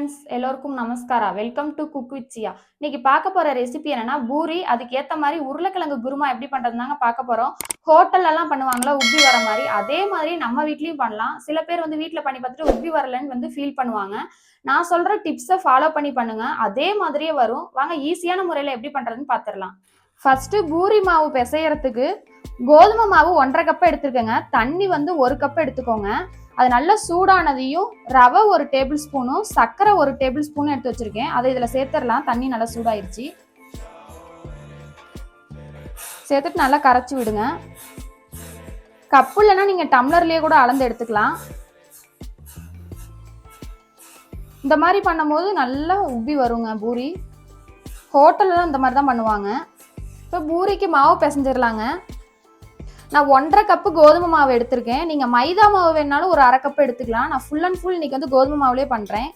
Friends எல்லோருக்கும் நமஸ்காரா? Welcome to cook with Sia இன்னைக்கு பார்க்க போற ரெசிபி என்னன்னா பூரி அதுக்கு ஏத்த மாதிரி உருளைக்கிழங்கு குருமா எப்படி பண்றதுனாங்க பார்க்க போறோம். ஹோட்டல்ல எல்லாம் பண்ணுவாங்களா உப்பி வர மாதிரி. அதே மாதிரி நம்ம வீட்லயும் பண்ணலாம். சில பேர் வந்து வீட்டில் பண்ணி பார்த்துட்டு உப்பி வரலன்னு வந்து ஃபீல் பண்ணுவாங்க. நான் சொல்ற டிப்ஸை ஃபாலோ பண்ணி பண்ணுங்க. அதே மாதிரியே வரும். வாங்க ஈஸியான முறையில எப்படி பண்றதுன்னு பார்த்துடலாம். ஃபர்ஸ்ட் பூரி மாவு பிசையறதுக்கு கோதுமை மாவு ஒன்றரை கப் எடுத்துக்கோங்க தண்ணி வந்து ஒரு கப் எடுத்துக்கோங்க. அது நல்லா சூடானதையும் ரவை ஒரு டேபிள் ஸ்பூனும் சர்க்கரை ஒரு டேபிள் ஸ்பூனும் எடுத்து வச்சுருக்கேன். அதை இதில் சேர்த்துடலாம். தண்ணி நல்லா சூடாயிருச்சு. சேர்த்துட்டு நல்லா கரைச்சி விடுங்க. கப்பு இல்லைன்னா நீங்கள் டம்ளர்லேயே கூட அளந்து எடுத்துக்கலாம். இந்த மாதிரி பண்ணும்போது நல்லா உப்பி வருங்க பூரி. ஹோட்டலில் இந்த மாதிரி தான் பண்ணுவாங்க. இப்போ பூரிக்கு மாவு பிசைஞ்சிடலாங்க நான் ஒன்றரை கப்பு கோதுமை மாவு எடுத்திருக்கேன். நீங்கள் மைதா மாவு வேணாலும் ஒரு அரை கப்பு எடுத்துக்கலாம். நான் ஃபுல் அண்ட் ஃபுல் இன்னைக்கு வந்து கோதுமை மாவுலேயே பண்ணுறேன்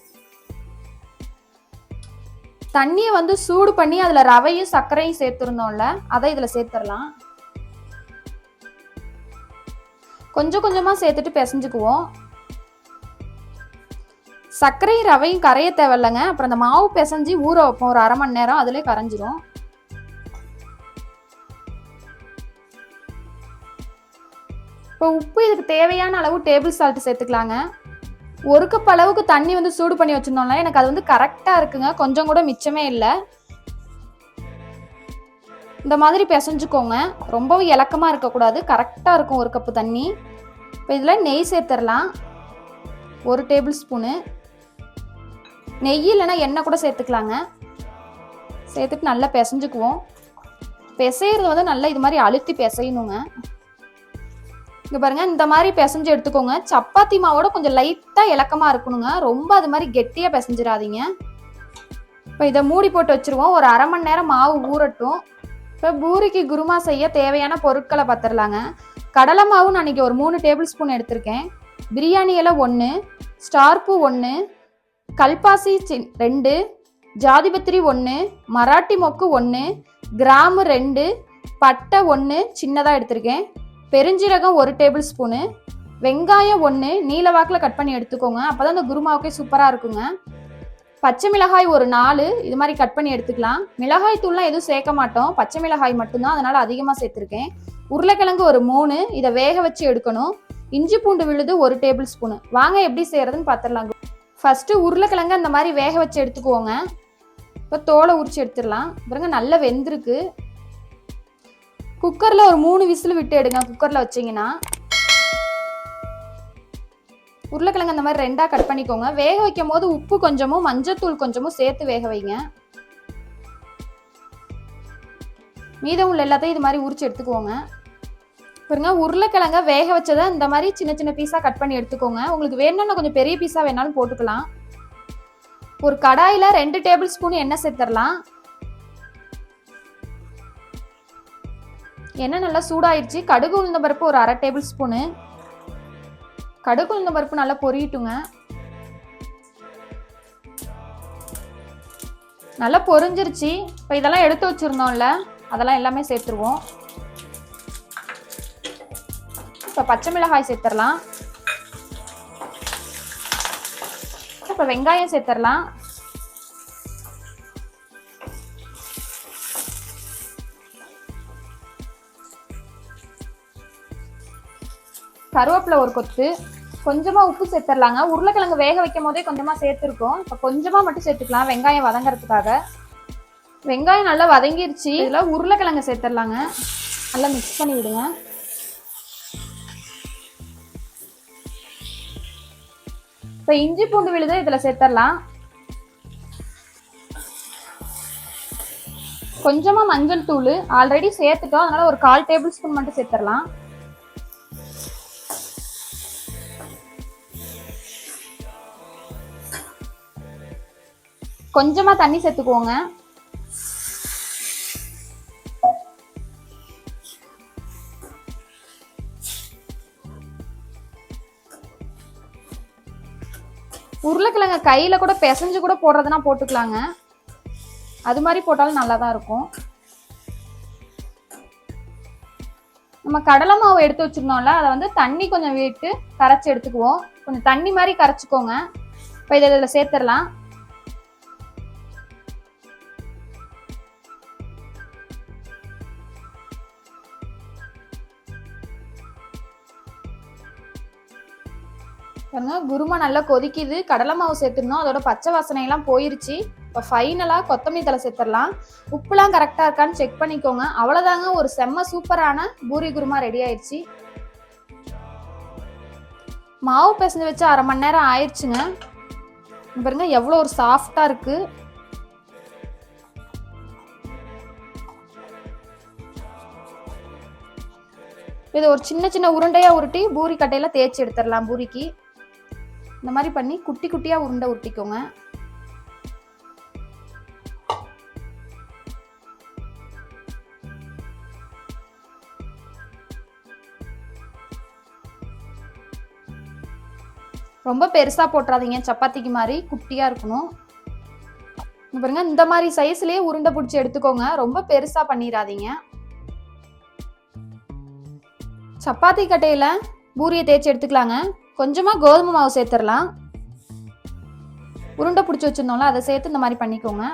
தண்ணியை வந்து சூடு பண்ணி அதில் ரவையும் சர்க்கரையும் சேர்த்துருந்தோம்ல அதை இதில் சேர்த்துடலாம் கொஞ்சம் கொஞ்சமாக சேர்த்துட்டு பிசைஞ்சுக்குவோம். சர்க்கரையும் ரவையும் கரைய தேவையில்லைங்க. அப்புறம் அந்த மாவு பிசைஞ்சு ஊற வைப்போம். ஒரு அரை மணி நேரம் அதிலே கரைஞ்சிரும். இப்போ உப்பு இதுக்கு தேவையான அளவு டேபிள் சால்ட் சேர்த்துக்கலாங்க. ஒரு கப் அளவுக்கு தண்ணி வந்து சூடு பண்ணி வச்சிருந்தோம்ல எனக்கு அது வந்து கரெக்டாக இருக்குங்க. கொஞ்சம் கூட மிச்சமே இல்லை. இந்த மாதிரி பிசைஞ்சுக்கோங்க. ரொம்பவும் இலக்கமாக இருக்கக்கூடாது. கரெக்டாக இருக்கும் ஒரு கப்பு தண்ணி. இப்போ இதில் நெய் சேர்த்துடலாம். ஒரு டேபிள் ஸ்பூனு நெய் இல்லைன்னா எண்ணெய் கூட சேர்த்துக்கலாங்க. சேர்த்துட்டு நல்லா பிசைஞ்சுக்குவோம். பிசையிறது வந்து நல்லா இது மாதிரி அழுத்தி பிசையணுங்க. இங்கே பாருங்கள் இந்த மாதிரி பிசைஞ்சு எடுத்துக்கோங்க. சப்பாத்தி மாவோட கொஞ்சம் லைட்டாக இலக்கமாக இருக்கணுங்க. ரொம்ப அது மாதிரி கெட்டியாக பிசைஞ்சிடாதீங்க. இப்போ இதை மூடி போட்டு வச்சிருவோம். ஒரு அரை மணி நேரம் மாவு ஊறட்டும். இப்போ பூரிக்கு குருமா செய்ய தேவையான பொருட்களை பார்த்துடலாங்க கடலை மாவு நான் ஒரு மூணு டேபிள் ஸ்பூன் எடுத்திருக்கேன். பிரியாணி இலை ஒன்று ஸ்டார்பூ ஒன்று கல்பாசி சி ரெண்டு ஜாதிபத்திரி ஒன்று மராட்டி மொக்கு ஒன்று கிராமு ரெண்டு பட்டை ஒன்று சின்னதாக எடுத்திருக்கேன். பெருஞ்சீரகம் ஒரு டேபிள் ஸ்பூனு வெங்காயம் ஒன்று நீல வாக்கில் கட் பண்ணி எடுத்துக்கோங்க. அப்போ தான் அந்த குருமாவுக்கே சூப்பராக இருக்குங்க. பச்சை மிளகாய் ஒரு நாலு இது மாதிரி கட் பண்ணி எடுத்துக்கலாம். மிளகாய் தூள்லாம் எதுவும் சேர்க்க மாட்டோம். பச்சை மிளகாய் மட்டும்தான் அதனால் அதிகமாக சேர்த்துருக்கேன். உருளைக்கிழங்கு ஒரு மூணு இதை வேக வச்சு எடுக்கணும். இஞ்சி பூண்டு விழுது ஒரு டேபிள் ஸ்பூனு. வாங்க எப்படி செய்யறதுன்னு பார்த்துடலாம் ஃபஸ்ட்டு உருளைக்கிழங்கு அந்த மாதிரி வேக வச்சு எடுத்துக்குவோங்க இப்போ தோலை உரிச்சு எடுத்துடலாம். பாருங்க நல்லா வெந்திருக்கு. குக்கரில் ஒரு மூணு விசில் விட்டு எடுங்க. குக்கரில் வச்சிங்கன்னா உருளைக்கிழங்கு அந்த மாதிரி ரெண்டாக கட் பண்ணிக்கோங்க. வேக வைக்கும் போது உப்பு கொஞ்சமும் மஞ்சத்தூள் கொஞ்சமும் சேர்த்து வேக வைங்க. மீதம் உள்ள எல்லாத்தையும் இது மாதிரி உரிச்சு எடுத்துக்கோங்க. பாருங்க உருளைக்கிழங்க வேக வச்சதை இந்த மாதிரி சின்ன சின்ன பீஸாக கட் பண்ணி எடுத்துக்கோங்க. உங்களுக்கு வேணும்னா கொஞ்சம் பெரிய பீஸாக வேணாலும் போட்டுக்கலாம். ஒரு கடாயில் ரெண்டு டேபிள் ஸ்பூன் எண்ணெய் சேர்த்துடலாம். எண்ணெய் நல்லா சூடாயிருச்சு. கடுகு உளுந்த பருப்பு ஒரு அரை டேபிள் ஸ்பூனு. கடுகு உளுந்த பருப்பு நல்லா பொரியட்டுங்க. நல்லா பொரிஞ்சிருச்சு. இப்போ இதெல்லாம் எடுத்து வச்சுருந்தோம்ல அதெல்லாம் எல்லாமே சேர்த்துருவோம். இப்போ பச்சை மிளகாய் சேர்த்துடலாம். இப்போ வெங்காயம் சேர்த்துடலாம். கருவேப்பிலை ஒரு கொத்து கொஞ்சமாக உப்பு சேர்த்துடலாங்க. உருளைக்கிழங்கு வேக வைக்கும் போதே கொஞ்சமாக சேர்த்துருக்கோம். இப்போ கொஞ்சமாக மட்டும் சேர்த்துக்கலாம் வெங்காயம் வதங்கிறதுக்காக. வெங்காயம் நல்லா வதங்கிருச்சு. இதில் உருளைக்கிழங்கு சேர்த்துடலாங்க. நல்லா மிக்ஸ் பண்ணி விடுங்க. இப்போ இஞ்சி பூண்டு விழுது இதில் சேர்த்துடலாம். கொஞ்சமாக மஞ்சள் தூள். ஆல்ரெடி சேர்த்துட்டோம். அதனால ஒரு கால் டேபிள் ஸ்பூன் மட்டும் சேர்த்துடலாம். கொஞ்சமா தண்ணி சேர்த்துக்கோங்க. உருளைக்கிழங்க கையில கூட பிசைஞ்சு கூட போடுறதுனா போட்டுக்கலாங்க. அது மாதிரி போட்டாலும் நல்லா தான் இருக்கும். நம்ம கடலை மாவு எடுத்து வச்சிருந்தோம்ல அதை வந்து தண்ணி கொஞ்சம் விட்டு கரைச்சி எடுத்துக்குவோம். கொஞ்சம் தண்ணி மாதிரி கரைச்சிக்கோங்க. இப்போ இதில் சேர்த்துடலாம். பாருங்க குருமா நல்லா கொதிக்குது. கடலை மாவு சேர்த்துருந்தோம். அதோட பச்சை வாசனையெல்லாம் போயிருச்சு. இப்போ ஃபைனலாக கொத்தமல்லி தலை சேர்த்துடலாம். உப்புலாம் கரெக்டாக இருக்கான்னு செக் பண்ணிக்கோங்க. அவ்வளோதாங்க ஒரு செம்ம சூப்பரான பூரி குருமா ரெடி ஆயிடுச்சு மாவு பிசைஞ்சு வச்சு அரை மணி நேரம் ஆயிடுச்சுங்க பாருங்க எவ்வளோ ஒரு சாஃப்டாக இருக்கு. இது ஒரு சின்ன சின்ன உருண்டையாக உருட்டி பூரி கட்டையில் தேய்ச்சி எடுத்துடலாம் பூரிக்கு. இந்த மாதிரி பண்ணி குட்டி குட்டியாக உருண்டை உருட்டிக்கோங்க. ரொம்ப பெருசாக போட்டுறாதீங்க சப்பாத்திக்கு மாதிரி குட்டியாக இருக்கணும். பாருங்க இந்த மாதிரி சைஸ்லேயே உருண்டை பிடிச்சி எடுத்துக்கோங்க ரொம்ப பெருசாக பண்ணிடாதீங்க. சப்பாத்தி கட்டையில் பூரியை தேய்ச்சி எடுத்துக்கலாங்க. கொஞ்சமாக கோதுமை மாவு சேர்த்துடலாம். உருண்டை பிடிச்சி வச்சிருந்தோம்ல அதை சேர்த்து இந்த மாதிரி பண்ணிக்கோங்க.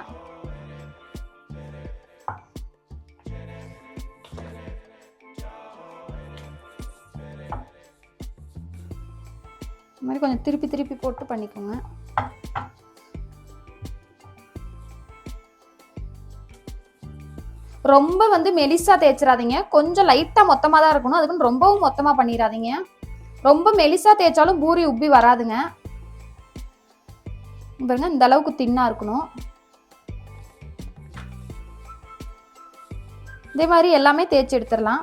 இந்த மாதிரி கொஞ்சம் திருப்பி திருப்பி போட்டு பண்ணிக்கோங்க. ரொம்ப வந்து மெலிசா தேய்ச்சிடாதீங்க கொஞ்சம் லைட்டா மொத்தமா தான் இருக்கணும். அதுக்குன்னு ரொம்பவும் மொத்தமா பண்ணிடாதீங்க ரொம்ப மெலிசா தேய்ச்சாலும் பூரி உப்பி வராதுங்க. பாருங்க இந்த அளவுக்கு தின்னா இருக்கணும். இதே மாதிரி எல்லாமே தேய்ச்சி எடுத்துடலாம்.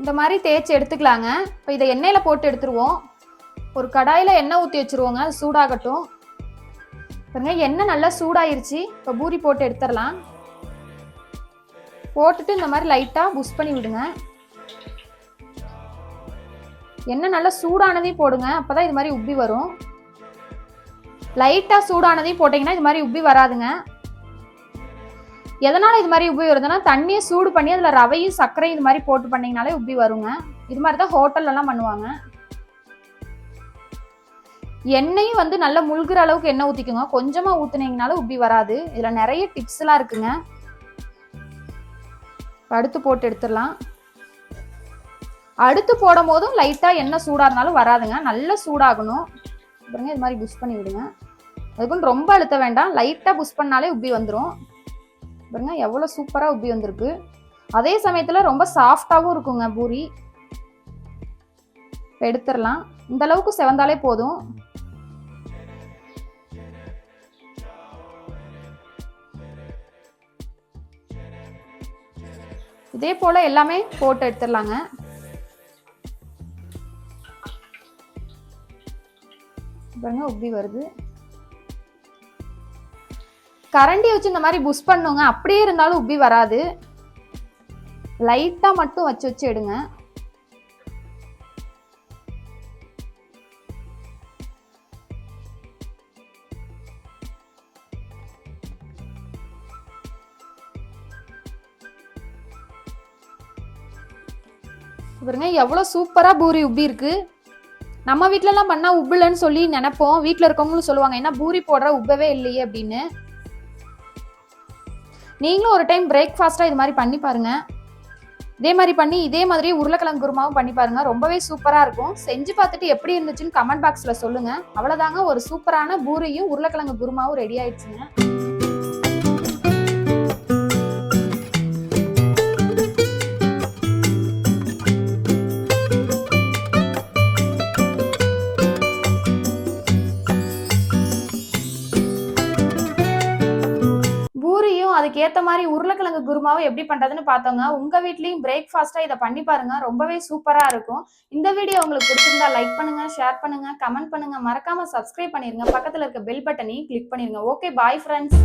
இந்த மாதிரி தேய்ச்சி எடுத்துக்கலாங்க. இப்போ இதை எண்ணெயில் போட்டு எடுத்துருவோம். ஒரு கடாயில் எண்ணெய் ஊற்றி வச்சுருவோங்க சூடாகட்டும். பாருங்க எண்ணெய் நல்லா சூடாயிருச்சு. இப்போ பூரி போட்டு எடுத்துடலாம். போட்டுட்டு இந்த மாதிரி லைட்டாக புஷ் பண்ணி விடுங்க. எண்ணெய் நல்லா சூடானதையும் போடுங்க அப்போ தான் இது மாதிரி உப்பி வரும். லைட்டாக சூடானதையும் போட்டிங்கன்னா இது மாதிரி உப்பி வராதுங்க. எதனால் இது மாதிரி உப்பி வருதுன்னா தண்ணியை சூடு பண்ணி அதில் ரவையும் சர்க்கரையும் இது மாதிரி போட்டு பண்ணிங்கனாலே உப்பி வருங்க. இது மாதிரி தான் ஹோட்டல்லலாம் பண்ணுவாங்க. எண்ணெயும் வந்து நல்லா முழுகிற அளவுக்கு எண்ணெய் ஊற்றிக்கோங்க கொஞ்சமாக ஊற்றுனீங்கனாலும் உப்பி வராது. இதில் நிறைய டிப்ஸ்லாம் இருக்குங்க. அடுத்து போட்டு எடுத்துடலாம். அடுத்து போடும் போதும் லைட்டாக எண்ணெய் சூடாக இருந்தாலும் வராதுங்க. நல்லா சூடாகணும். அப்புறங்க இது மாதிரி புஷ் பண்ணி விடுங்க. அதுக்குன்னு ரொம்ப அழுத்த வேண்டாம். லைட்டாக புஷ் பண்ணாலே உப்பி வந்துடும் பாருங்க எவ்வளோ சூப்பராக உப்பி வந்திருக்கு. அதே சமயத்தில் ரொம்ப சாஃப்டாகவும் இருக்குங்க பூரி. எடுத்துடலாம். இந்த அளவுக்கு செவந்தாலே போதும். இதே போல் எல்லாமே போட்டு எடுத்துடலாங்க. பாருங்க உப்பி வருது. கரண்டி வச்சு இந்த மாதிரி புஷ் பண்ணுங்க. அப்படியே இருந்தாலும் உப்பி வராது. லைட்டாக மட்டும் வச்சு வச்சு எடுங்க. பாருங்க எவ்வளோ சூப்பராக பூரி உப்பி இருக்கு. நம்ம வீட்டிலலாம் பண்ணால் உப்புலன்னு சொல்லி நினைப்போம். வீட்டில் இருக்கவங்களும் சொல்லுவாங்க ஏன்னா பூரி போடுற? உப்பவே இல்லையே அப்படின்னு. நீங்களும் ஒரு டைம் பிரேக்ஃபாஸ்ட்டாக இது மாதிரி பண்ணி பாருங்க. இதே மாதிரி பண்ணி இதே மாதிரி உருளைக்கிழங்கு குருமாவும் பண்ணி பாருங்க. ரொம்பவே சூப்பராக இருக்கும். செஞ்சு பார்த்துட்டு எப்படி இருந்துச்சுன்னு கமெண்ட் பாக்ஸில் சொல்லுங்கள் அவ்வளோதாங்க ஒரு சூப்பரான பூரியும் உருளைக்கிழங்கு குருமாவும் ரெடி ஆயிடுச்சுங்க. பூரியும் அதுக்கேற்ற மாதிரி உருளைக்கிழங்கு குருமாவும் எப்படி பண்ணுறதுன்னு பார்த்தோங்க. உங்கள் வீட்லேயும் பிரேக்ஃபாஸ்ட்டாக இதை பண்ணி பாருங்க. ரொம்பவே சூப்பராக இருக்கும். இந்த வீடியோ உங்களுக்கு பிடிச்சிருந்தா லைக் பண்ணுங்க ஷேர் பண்ணுங்க கமெண்ட் பண்ணுங்க. மறக்காம சப்ஸ்கிரைப் பண்ணிருங்க. பக்கத்தில் இருக்க பெல் பட்டனையும் கிளிக் பண்ணிருங்க. Okay bye friends